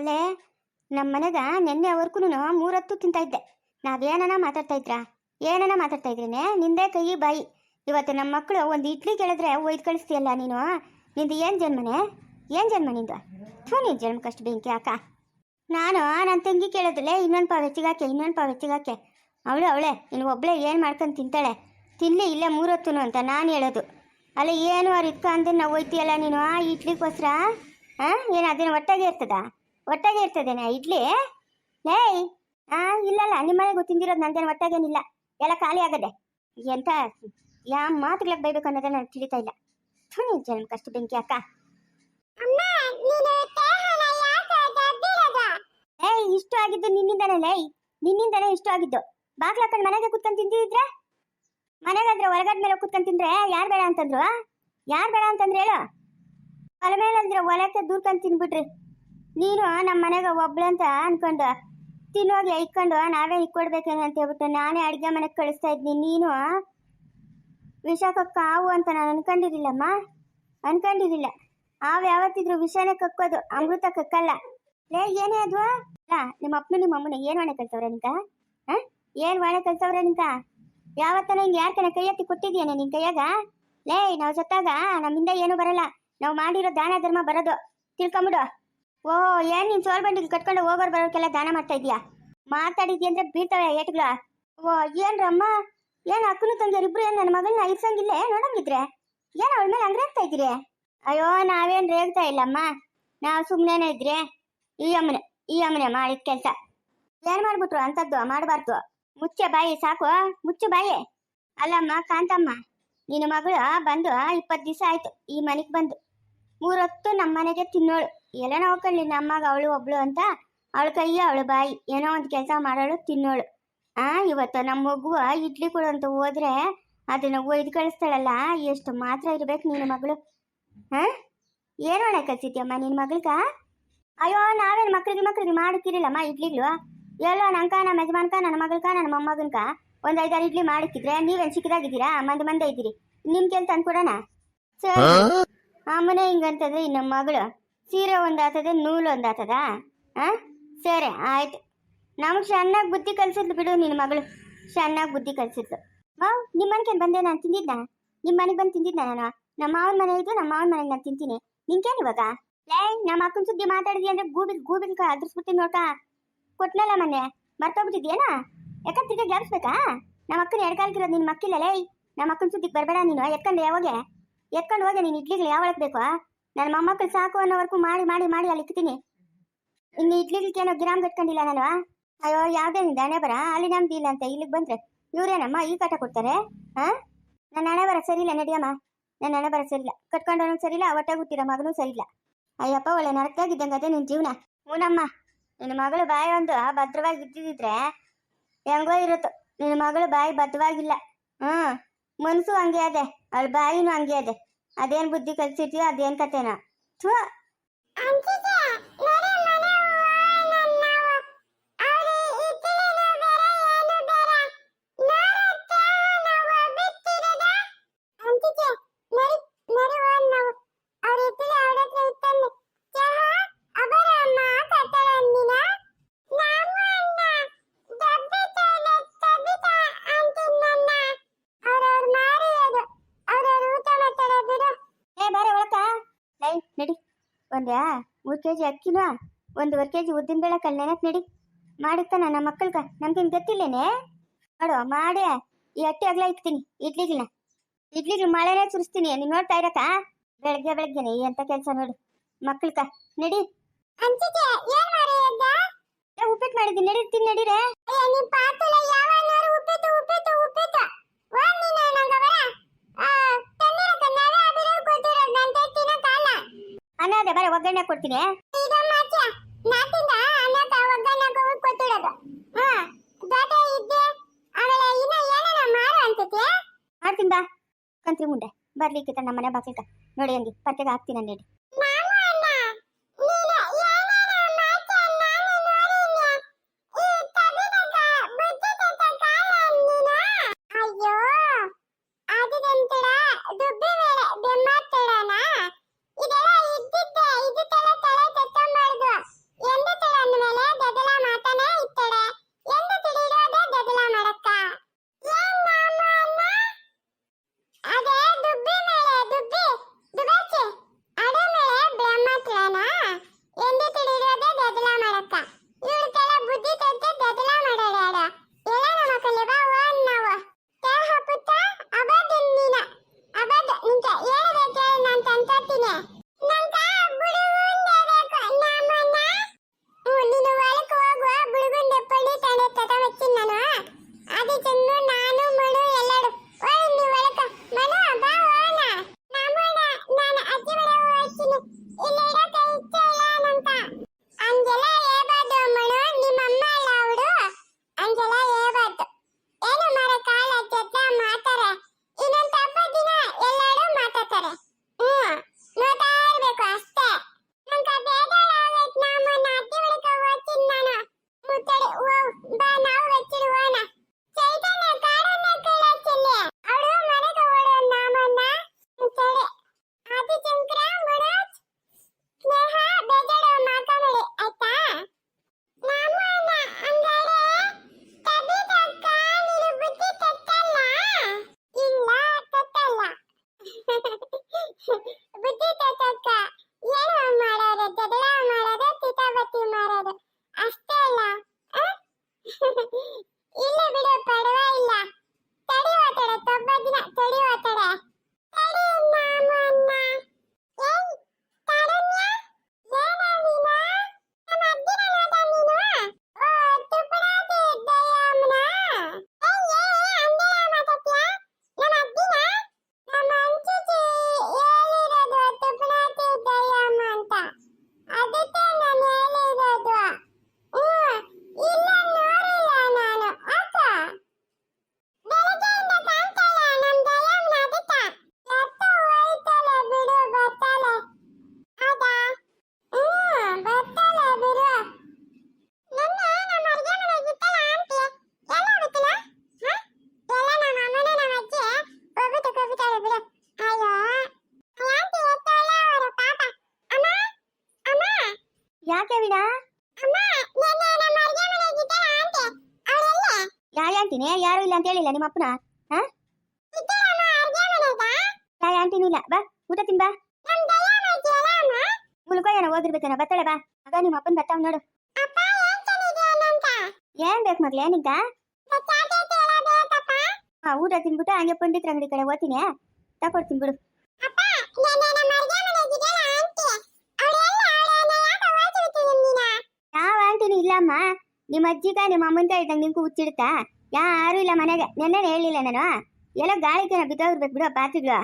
ಅಲ್ಲೇ ನಮ್ಮ ಮನೆಗ ನಿನ್ನೆವರೆಗೂ ಮೂರತ್ತು ತಿಂತಾ ಇದ್ದೆ ನಾವೇನನ ಮಾತಾಡ್ತಾ ಇದ್ರಾ ಏನನ ಮಾತಾಡ್ತಾ ಇದ್ರೇನೆ ನಿಂದೇ ಕೈ, ಬಾಯಿ. ಇವತ್ತು ನಮ್ಮ ಮಕ್ಕಳು ಒಂದು ಇಡ್ಲಿ ಕೇಳಿದ್ರೆ ಒಯ್ದು ಕಳಿಸ್ತೀಯಲ್ಲ ನೀನು? ನಿಂದು ಏನು ಜನ್ಮನೆ? ಏನು ಜನ್ಮ ನಿಂದು? ಥೂ ಜನ್ಮ ಕಷ್ಟ ಬೆಂಕಿ ಅಕ್ಕ ನಾನು ನನ್ನ ತಂಗಿ ಕೇಳೋದಿಲ್ಲ ಇನ್ನೊಂದು ಪಾವ್ ಹೆಚ್ಚಿಗಾಕೆ ಇನ್ನೊಂದು ಪಾವ್ ಹೆಚ್ಚಿಗಾಕೆ ಅವಳು ಅವಳೆ ನೀನು ಒಬ್ಬಳೇ ಏನು ಮಾಡ್ಕೊಂಡು ತಿಂತಾಳೆ? ತಿನ್ನಲಿ ಇಲ್ಲೇ ಮೂರೊತ್ತು ಅಂತ ನಾನು ಹೇಳೋದು. ಅಲ್ಲ ಏನು ಅವ್ರು ಇಟ್ಕ ಅಂದ್ರೆ ನಾವು ಒಯ್ತೀಯಲ್ಲ ನೀನು ಆ ಇಡ್ಲಿಗೋಸ್ಕರ? ಹಾಂ ಏನು ಅದೇನು ಒಟ್ಟಾಗೆ ಇರ್ತದ? ಒಟ್ಟಾಗೆ ಇರ್ತದೇನೆ ಇಡ್ಲಿ? ಲೇಯ್ ಆ ಇಲ್ಲಲ್ಲ ನಿಮ್ಮ ಮನೆಗೂ ತಿಂದಿರೋದು ನಂದೇನು ಒಟ್ಟಾಗೇನಿಲ್ಲ. ಎಲ್ಲ ಖಾಲಿ ಆಗದೆ. ಎಂತ ಯಾ ಮಾತುಗಳಿಗೆ ಬೈಬೇಕು ಅನ್ನೋದೇ ನಾನು ತಿಳಿತಾ ಇಲ್ಲ. ಥು ನೀನು ಕಷ್ಟ ಬೆಂಕಿ ಅಕ್ಕ. ಏಯ್ ಇಷ್ಟು ಆಗಿದ್ದು ನಿನ್ನಿಂದನೇ ಲೇಯ್. ನಿನ್ನಿಂದನೇ ಇಷ್ಟು ಆಗಿದ್ದು. ಬಾಗ್ಲ ಹಾಕೊಂಡು ಮನೆಗೆ ಕುತ್ಕೊಂಡು ತಿಂದಿದ್ರೆ? ಮನೆಗಾದ್ರೆ ಹೊರಗಡೆ ಮೇಲೆ ಕುತ್ಕೊಂಡು ತಿಂದ್ರೆ ಯಾರು ಬೇಡ ಅಂತಂದ್ರು? ಯಾರು ಬೇಡ ಅಂತಂದ್ರೆ ಹೇಳು. ಒಲೆ ಮೇಲೆ ಅಂದ್ರೆ ಒಲಕ್ಕೆ ದೂರ್ಕೊಂಡು ತಿನ್ಬಿಟ್ರಿ. ನೀನು ನಮ್ಮ ಮನೆಗೆ ಒಬ್ಳಂತ ಅನ್ಕೊಂಡು. ತಿನ್ನೋಗಿ ಇಕ್ಕೊಂಡು ನಾವೇ ಇಕ್ಕೊಡ್ಬೇಕೇನೋ ಅಂತ ಹೇಳ್ಬಿಟ್ಟು ನಾನೇ ಅಡುಗೆ ಮನೆಗೆ ಕಳಿಸ್ತಾ ಇದ್ನಿ. ನೀನು ವಿಷಕ್ಕೆ ಕಾವು ಅಂತ ನಾನು ಅನ್ಕೊಂಡಿರಲಿಲ್ಲಮ್ಮ. ಅನ್ಕೊಂಡಿರಲಿಲ್ಲ. ಆವ್ ಯಾವತ್ತಿದ್ರು ವಿಷನೇ ಕಕ್ಕೋದು, ಅಮೃತ ಕಕ್ಕಲ್ಲ. ಲೇ, ಏನೇ ಅದ್ವಾ ಅಲ್ಲ, ನಿಮ್ಮ ಅಪ್ಪನು ನಿಮ್ಮ ಅಮ್ಮನ ಏನು ವಾಣೆ ಕಲ್ಸವ್ರೆ ನಿಂಕ ಹಾ? ಏನು ವಾಣೆ ಕಲ್ಸವ್ರೆ ನಿಂಕ ಯಾವತ್ತನ ಹಿಂಗೆ ಯಾರ್ಕನ ಕೈ ಎತ್ತಿ ಕೊಟ್ಟಿದ್ಯಾನೆ ನಿನ್ ಕೈಯಾಗ? ಲೇ, ನಾವು ಸತ್ತಾಗ ನಮ್ಮಿಂದ ಏನು ಬರಲ್ಲ. ನಾವು ಮಾಡಿರೋ ದಾನ ಧರ್ಮ ಬರೋದು. ತಿಳ್ಕೊಂಬಿಡು. ಓ, ಏನ್ ನೀನ್ ಸೋಲ್ ಬಂಡಿಗೆ ಕಟ್ಕೊಂಡು ಹೋಗೋರ್ ಬರೋಕೆಲ್ಲ ದಾನ ಮಾಡ್ತಾ ಇದೀಯಾ ಮಾತಾಡಿದ್ಯ ಅಂದ್ರೆ ಬೀಳ್ತಾವೆ ಏಟ್ಗಳ. ಓ, ಏನ್ರಮ್ಮ? ಏನ್ ಅಕ್ಕನು ತಂಗಿಯರ್ ಇಬ್ರು ಏನ್ ನನ್ನ ಮಗಳನ್ನ ಇರ್ಸಂಗಿಲ್ಲ? ನೋಡಂಗಿದ್ರೆ? ಏನ್ ಅವಳ ಮೇಲೆ ಹಂಗ್ರೆ ಆಗ್ತಾ ಇದ್ರಿ ಅಯ್ಯೋ, ನಾವೇನ್ ರೇಗ್ತಾ ಇಲ್ಲಮ್ಮ. ನಾವ್ ಸುಮ್ಮನೆ ಇದ್ರೆ. ಈ ಅಮ್ಮನೆ ಈ ಅಮ್ಮನೆ ಮಾಡಿದ ಕೆಲ್ಸ. ಏನ್ ಮಾಡ್ಬಿಟ್ರು ಅಂತದ್ದು? ಮಾಡಬಾರ್ದು. ಮುಚ್ಚೆ ಬಾಯಿ, ಸಾಕು ಮುಚ್ಚು ಬಾಯಿ. ಅಲ್ಲಮ್ಮ, ಕಾಂತಮ್ಮ. ನಿನ್ನ ಮಗಳು ಬಂದು ಇಪ್ಪತ್ತು ದಿವಸ ಆಯ್ತು. ಈ ಮನೆಗೆ ಬಂದು. ಮೂರೊತ್ತು ನಮ್ಮ ಮನೆಗೆ ತಿನ್ನೋಳು. ಎಲ್ಲ ನೋಡ್ಕೊಳ್ಳಿ ನಮ್ಮಗ ಅವಳು ಒಬ್ಳು ಅಂತ ಅವಳ ಕೈಯ ಅವಳು ಬಾಯಿ. ಏನೋ ಒಂದು ಕೆಲಸ ಮಾಡೋಳು ತಿನ್ನೋಳು. ಆ ಇವತ್ತು ನಮ್ಮ ಮಗುವ ಇಡ್ಲಿ ಕೊಡು ಅಂತ ಹೋದ್ರೆ ಅದನ್ನ ಒಯ್ದು ಕಳಿಸ್ತಾಳಲ್ಲ ಎಷ್ಟು ಮಾತ್ರ ಇರ್ಬೇಕು ನಿನ್ನ ಮಗಳು. ಹಾ ಏನು ಮಾಡಕ್ಕೆ ಕಲ್ಸಿದ್ಯಮ್ಮ ನಿನ್ನ ಮಗಳ್ಗ? ಅಯ್ಯೋ ನಾವೇನು ಮಕ್ಳಿಗೆ ಮಕ್ಳಿಗೆ ಮಾಡಕ್ಕಿರಲಿಲ್ಲಮ್ಮ ಇಡ್ಲಿಗಳು? ಎಲ್ಲೋ ನಂಕ ನಮ್ಮ ಯಜಮಾನ್ಕ ನನ್ನ ಮಗಳ್ಕ ನನ್ನ ಮೊಮ್ಮಗನ್ಕ ಒಂದ್ ಐದಾರು ಇಡ್ಲಿ ಮಾಡಿಕ್ಕಿದ್ರೆ ನೀವೇನು ಚಿಕ್ಕದಾಗಿದ್ದೀರಾ ಮಂದಿ ಮಂದಿ ಇದ್ದೀರಿ. ನಿಮ್ ಅಂತ ತಂದ್ಕೊಡೋಣ ಸರಿ. ಅಮ್ಮನೆ ಹಿಂಗಂತಂದ್ರೆ ಇನ್ನು ಮಗಳು. ಸೀರೆ ಒಂದಾತದ ಆತದೆ ನೂಲು ಒಂದ್ ಸರಿ, ಆಯ್ತು. ನಮ್ಗೆ ಚೆನ್ನಾಗಿ ಬುದ್ಧಿ ಕಲ್ಸಿದ್ಲು ಬಿಡು ನಿನ್ನ ಮಗಳು. ಚೆನ್ನಾಗಿ ಬುದ್ಧಿ ಕಲ್ಸಿದ್ಲು. ವಾವ್ ನಿಮ್ಮ ಮನೆಗೆ ಬಂದೆ ನಾನು ತಿಂದಿದ್ದ ನಿಮ್ಮ ಮನೆಗೆ ಬಂದು ತಿಂದಿದ್ದ ನಾನು? ನಮ್ಮ ಮಾವನ ಮನೆ ಇದ್ದು ನಮ್ಮ ಮಾವನ ಮನೆಗೆ ನಾನು ತಿಂತೀನಿ. ನಿನ್ಕೇನ್ ಇವಾಗ? ಲೇ ನಮ್ಮ ಅಕ್ಕನ ಸುದ್ದಿ ಮಾತಾಡಿದ್ವಿ ಅಂದ್ರೆ ಗೂಬಿಲ್ ಗೂಬಿಲ್ ಅದ್ರಿಸ್ಬಿಡ್ತೀನಿ ನೋಡ್ಕ ಕೊಟ್ನಲ್ಲ ಮನೆ ಮರ್ತೋಗ್ಬಿಟ್ಟಿದ್ಯೇನ? ಯಾಕಂದ್ರೆ ತಿರ್ಗಿ ಗ್ಯಾಪ್ಸ್ಬೇಕಾ ನಮ್ಮ ಅಕ್ಕನ ಎಡ್ಕಾಲ್ಕಿರೋದು ನಿನ್ನ ಮಕ್ಕಿಲ್ಲ, ಲೇ. ನಮ್ಮ ಅಕ್ಕನ ಸುದ್ದಿಗೆ ಬರಬೇಡ ನೀನು, ಎತ್ಕೊಂಡು ಯಾವಾಗೆ? ಎತ್ಕೊಂಡು ಹೋಗಿ ನೀನು ಇಡ್ಲಿಗಳು ಯಾವಳಕ್ ಬೇಕು ನನ್ನ ಮೊಮ್ಮಕ್ಕಳು ಸಾಕು ಅನ್ನೋವರೆಗೂ ಮಾಡಿ ಮಾಡಿ ಮಾಡಿ ಅಲ್ಲಿ ಇಕ್ತೀನಿ ಇನ್ನು ಇಡ್ಲಿಗೆ ಏನೋ ಗಿರಾಮ್ ಕಟ್ಕೊಂಡಿಲ್ಲ ನಾನು. ಅಯ್ಯೋ, ಯಾವುದೇ ಹಣೆ ಬರ? ಅಲ್ಲಿ ನಮ್ದು ಇಲ್ಲ ಅಂತ, ಇಲ್ಲಿಗೆ ಬಂದ್ರೆ. ಇವ್ರೇನಮ್ಮ, ಈ ಕಾಟ ಕೊಡ್ತಾರೆ? ಹಾ? ನನ್ನ ಹಣೆ ಬರ ಸರಿಯಿಲ್ಲ ನಡಿಯಮ್ಮ. ನನ್ನ ಹಣೆ ಬರ ಸರಿಯಿಲ್ಲ ಕಟ್ಕೊಂಡವನು ಸರಿಯಿಲ್ಲ ಒಟ್ಟೆ ಹುಟ್ಟಿರೋ ಮಗನೂ ಸರಿಯಿಲ್ಲ ಅಯ್ಯಪ್ಪ, ಒಳ್ಳೆ ನರಕಾಗಿದ್ದಂಗೆ ಅದೇ ನಿನ್ ಜೀವನ. ಹೂನಮ್ಮ, ನಿನ್ನ ಮಗಳು ಬಾಯಿ ಒಂದು ಭದ್ರವಾಗಿ ಇದ್ದಿದ್ರೆ ಹೆಂಗೋ ಇರುತ್ತೋ. ನಿನ್ನ ಮಗಳು ಬಾಯಿ ಭದ್ರವಾಗಿಲ್ಲ. ಹ್ಮ್ ಮನಸ್ಸು ಹಂಗೆ ಅದೆ ಅವಳ ಬಾಯಿನೂ ಹಂಗೆ ಅದೆ. ಅದೇನ್ ಬುದ್ಧಿ ಕಲ್ಸಿದ್ಯೋ ಅದೇನ್ ಕತೆನಾ ಥೂ. ಒಂದ್ಯಾ ಮೂರು ಕೆ ಜಿ ಅಕ್ಕಿನ, ಒಂದೂವರೆ ಕೆ ಜಿ ಉದ್ದಿನ ಬೇಳೆ ಕಲ್ ನೆನಕ್ ನಡಿ. ಮಾಡಿರ್ತಾನ ನಮ್ಮ ಮಕ್ಕಳ್ಗ. ನಮ್ಗೇನು ಗೊತ್ತಿಲ್ಲೇನೆ? ನೋಡು ಮಾಡಿ. ಈ ಅಟ್ಟಿ ಅಗಲ ಇಕ್ತೀನಿ ಇಡ್ಲಿಗಿಲ್ಲ ಇಡ್ಲಿಗಳು ಮಳೆನೇ ಸುರಿಸ್ತೀನಿ. ನೀನು ನೋಡ್ತಾ ಇರಕ್ಕ ಬೆಳಗ್ಗೆ ಬೆಳಗ್ಗೆನೆ ಎಂತ ಕೆಲಸ ನೋಡು. ಮಕ್ಕಳ್ಕ ನಡಿ. ಉಪ್ಪಿಟ್ಟು ಮಾಡಿದ್ದೀನಿ. ನಡಿ ನಡೀರೆ. ಅದೇ ಬರೀ ಒಗ್ಗರಣೆ ಕೊಡ್ತೀನಿ ಮಾಡ್ತೀನಿ ಬಾ. ಕಂತ್ರಿ ಮುಂಡೆ ಬರ್ಲಿಕ್ಕಿತ ನಮ್ಮ ಮನೆ ಬಾಕಿಲ್ಕ ನೋಡಿ ಹಂಗೆ ಪರ್ಕೆಗೆ ಹಾಕ್ತೀನಿ ನಡಿ 不对的，哥哥。ಇಲ್ಲ ಅಂತ ಹೇಳಿಲ್ಲ, ನಿಮ್ಮ ಅಪ್ಪನ? ಹಾ ಇದ್ದಳಮ್ಮ ಅಡ್ಗೆ ಮನೆಗ ಯಾವ ಆಂಟಿನೂ ಇಲ್ಲ. ಬಾ, ಊಟ ತಿನ್ ಬಾ. ನಮ್ ದಯಮ್ಮ ಇದೆಯಲ್ಲ ಅಮ್ಮ ಮುಲ್ಕೋ ಏನೋ ಓದಿರ್ಬೇಕೇನೋ ಬರ್ತಾಳೆ ಬಾ. ಆಗ ನಿಮ್ಮ ಅಪ್ಪನ ಬರ್ತಾವ್ ನೋಡು. ಅಪ್ಪ ಏನ್ ಚೆನ್ನಾಗಿದೆಯಲ್ಲಂತ ಏನ್ ಬೇಕು ಮಗ್ಲೇ ನಿಂಗ? ಚಾಕ್ಲೇಟ್ ಎಲ್ಲ ಬೇಕಪ್ಪ ಹಾ ಊಟ ತಿನ್ಬಿಟ್ಟು ಹಂಗೆ ಪಂಡಿತ್ರ ಅಂಗಡಿ ಕಡೆ ಓದ್ತೀನಿ ತಕೊಡ್ತೀನಿ ಬಿಡು. ಅಪ್ಪ ನೆನ್ನೆ ನಮ್ಮ ಅಡ್ಗೆ ಮನೆಗಿದೆಯಲ್ಲ ಆಂಟಿ ಅವಳೆಲ್ಲ ಅವಳನ್ನ ಯಾಕೆ ಓದಿರ್ತೀನಿ ನೀನ? ಯಾವ ಆಂಟಿನೂ ಇಲ್ಲಮ್ಮ ನಿಮ್ಮ ಅಜ್ಜಿಗ, ನಿಮ್ಮ ಅಮ್ಮನ ಇದ್ದಂಗೆ ನಿಂಗೂ ಹುಚ್ಚಿಡುತ್ತಾ ಯಾರು ಇಲ್ಲ ಮನೆಗೆ. ನೆನ್ನೆ ಹೇಳಿಲ್ಲ ನಾನು. ಎಲ್ಲ ಗಾಳಿಗೆ ಬಿದ್ದೋಗಿರ್ಬೇಕು ಬಿಡು ಪಾತ್ರೆಗಳು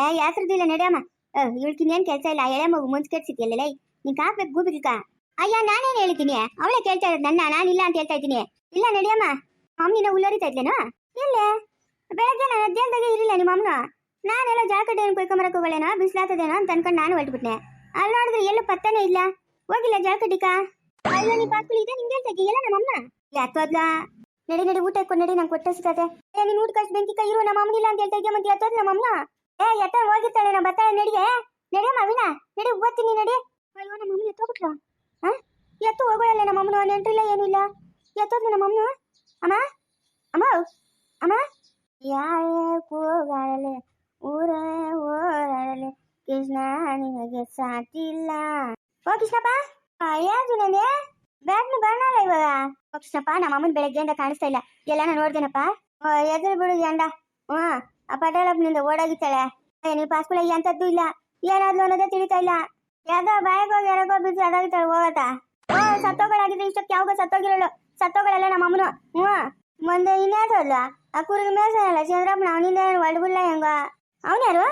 ಏ ಯಾತ್ರದಿಲ್ಲ ನಡೆಯಮ್ಮ ಇವಳ್ಕಿನ್ನೇನ್ ಕೆಲಸ ಇಲ್ಲ. ಎಳೆ ಮಗು ಮುಂಚೆ ಕೆಡ್ಸಿದ್ಯಲ್ಲ ನೀನ್ ಕಾಕ್ಬೇಕು ಗೂಬಿಕ ಅಯ್ಯ ನಾನೇನ್ ಹೇಳ್ತೀನಿ ಅವಳೇ ಕೇಳ್ತಾ ಇರೋದು ನನ್ನ ನಾನಿಲ್ಲ ಅಂತ ಹೇಳ್ತಾ ಇದ್ದೀನಿ. ಇಲ್ಲ ನಡಿಯಮ್ಮ ಮಮ್ಮಿನ ಉಲ್ಲರಿತಾ ಇದ್ಲೇನು? ಇಲ್ಲೇ ಬೆಳಗ್ಗೆ ನಾನು ಅಧ್ಯಯನದಾಗೆ ಇರಲಿಲ್ಲ ನಿಮ್ಮ ಅಮ್ಮನ. ನಾನೆಲ್ಲ ಜಾಕೆಟ್ ಏನು ಕೊಯ್ಕೊಂಬರಕ್ಕೆ ಹೋಗಲೇನೋ ಬಿಸಿಲಾತದೇನೋ ಅಂತ ಅನ್ಕೊಂಡು ನಾನು ಹೊರಟ್ಬಿಟ್ನೆ. ಅಲ್ಲಿ ನೋಡಿದ್ರೆ ಎಲ್ಲೂ ಪತ್ತನೇ ಇಲ್ಲ. ಹೋಗಿಲ್ಲ ಜಾಕೆಟಿಕ ಅಯ್ಯೋ, ನೀ ಪಾಸ್ಕುಲ್ ಇದೆ ನಿಂಗೆ ಹೇಳ್ತಾ ಇದೆಯಲ್ಲ ನಮ್ಮ ಅಮ್ಮ ಎತ್ತೋದ್ಲ ನಡಿ ನಡಿ, ಊಟ ಕೊ ನಡಿ, ನಂಗೆ ಕೊಟ್ಟೆ ಸಿಗತ್ತೆ ಏ, ನೀನು ಊಟ ಕಷ್ಟ ಬೆಂಕಿ ಕೈ ಇರುವ ನಮ್ಮ ಅಮ್ಮನಿಲ್ಲ ಅಂತ ಹೇಳ್ತಾ ಇದೆಯಾ ಮತ್ತೆ ಎತ್ತೋದ್ ನಮ್ಮ ಅಮ್ಮನ ಏ ಎತ್ತ ಹೋಗಿರ್ತಾಳೆ ನಾ ಬರ್ತಾಳೆ ನಡಿಗೆ ನಡಿಯಮ್ಮ ಅವಿನ ನಡಿ ಓದ್ತೀನಿ ನಡಿ. ಅಯ್ಯೋ, ನಮ್ಮ ಅಮ್ಮನ ಎತ್ತೋಗ್ಬಿಟ್ಲ? ಹಾ? ಎತ್ತು ಹೋಗೋಳಲ್ಲ ನಮ್ಮ ಅಮ್ಮನ ನೆಂಟ್ರಿಲ್ಲ, ಏನೂ ಇಲ್ಲ. ಎತ್ತೋದ್ಲ ನಮ್ಮ ಅಮ್ಮನ? ಅಮ್ಮ? ಅಮ್ಮ? ಅಮ್ಮ? ಯಾರೇ ಕೂಗಾಡಲೆ ಊರೇ ಓಡಾಡಲೆ ಕೃಷ್ಣ ನಿನಗೆ ಸಾಟಿಲ್ಲ ಓ ಕೃಷ್ಣಪ್ಪ ಯಾರು ನಂದೆ ಬ್ಯಾಟ್ನ ಬರೋಣ ಇವಾಗ? ಓ ಕೃಷ್ಣಪ್ಪ ನಮ್ಮ ಅಮ್ಮನ ಬೆಳಗ್ಗೆಯಿಂದ ಕಾಣಿಸ್ತಾ ಇಲ್ಲ. ಎಲ್ಲ ನಾನು ನೋಡ್ದೇನಪ್ಪ ಎದುರು ಬಿಡು ಗಂಡ ಹ್ಞೂ ಆ ಪಟೇಲಪ್ಪನಿಂದ ಓಡೋಗಿತ್ತಾಳೆ ಏ ಪಾಸ್ಪೋರ್ಟ್ ಪಾಸ್ಕುಲ ಎಂಥದ್ದು ಇಲ್ಲ. ಏನಾದ್ಲು ಅನ್ನೋದೇ ತಿಳಿತಾ ಇಲ್ಲ. ಯಾವ್ದೋ ಬಾಯಾಗ ಹೋಗಿ ಯಾರಾಗೋ ಬಿದ್ದು ಅದಾಗಿತ್ತಾಳೆ ಹೋಗತ್ತ? ಓ ಸತ್ತೋಗಳಾಗಿದ್ರೆ ಇಷ್ಟಕ್ಕೆ ಯಾವಾಗ ಸತ್ತೋಗಿರೋಳು. ಸತ್ತೋಗಳೆಲ್ಲ ನಮ್ಮ ಅಮ್ಮನು. ಹ್ಞೂ ಮುಂದೆ ಇನ್ಯಾಸಲ್ಲ ಆ ಕುರಿಗೆ ಮೇಸಲ್ಲ ಚಂದ್ರಪ್ಪನ ಅವನಿಂದ ಏನು ಒಳಗುಲ್ಲ ಹೆಂಗ? ಅವನ್ಯಾರು?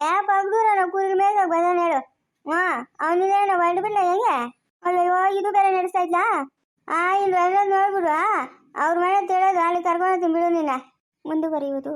ಯಾ ಪಗ್ದೂರ ನಾವು ಕುರಿಗೆ ಮೇಸಾಗ ಬಂದಾನ ಹೇಳು. ಹ್ಞೂ ಅವನಿಂದ ಏನು ಒಳಬಿಲ್ಲ ಹೆಂಗೆ? ಅಯ್ಯೋ, ಇದು ಬೇರೆ ನಡೆಸ್ತಾ ಇದ್ಲಾ? ಆ ಇಲ್ಲಿ ಎಲ್ಲ ನೋಡ್ಬಿಡು ಅವ್ರ ಮನೆ ತಿಳೋದು ಅಲ್ಲಿ ಕರ್ಕೊಂಡು ಬಿಡು ನಿನ್ನ ಮುಂದುವರಿಯುವುದು.